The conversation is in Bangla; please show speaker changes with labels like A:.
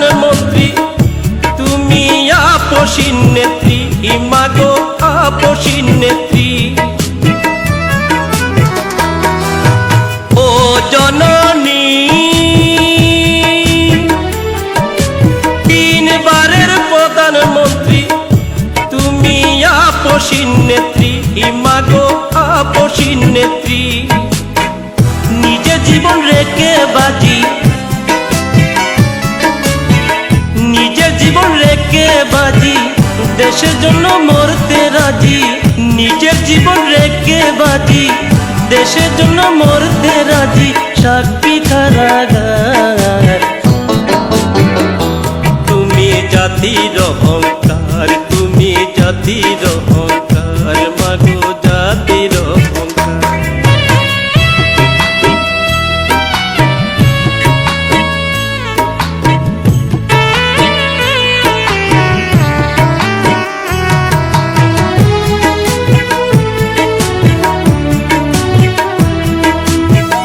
A: প্রধানমন্ত্রী তুমি আপসিন নেত্রী, ইমাগো আপসিন নেত্রী। ও জননী, তিনবারের প্রধানমন্ত্রী তুমি আপসিন নেত্রী, ইমাগো আপসিন নেত্রী। নিজে জীবন রেখে বাজি দেশের জন্য মরতে রাজি, নিজের জীবন রেখে বাজি। দেশের জন্য মরতে রাজি, সাক্ষী কারাগার। তুমি জাতির অহংকার, তুমি জাতির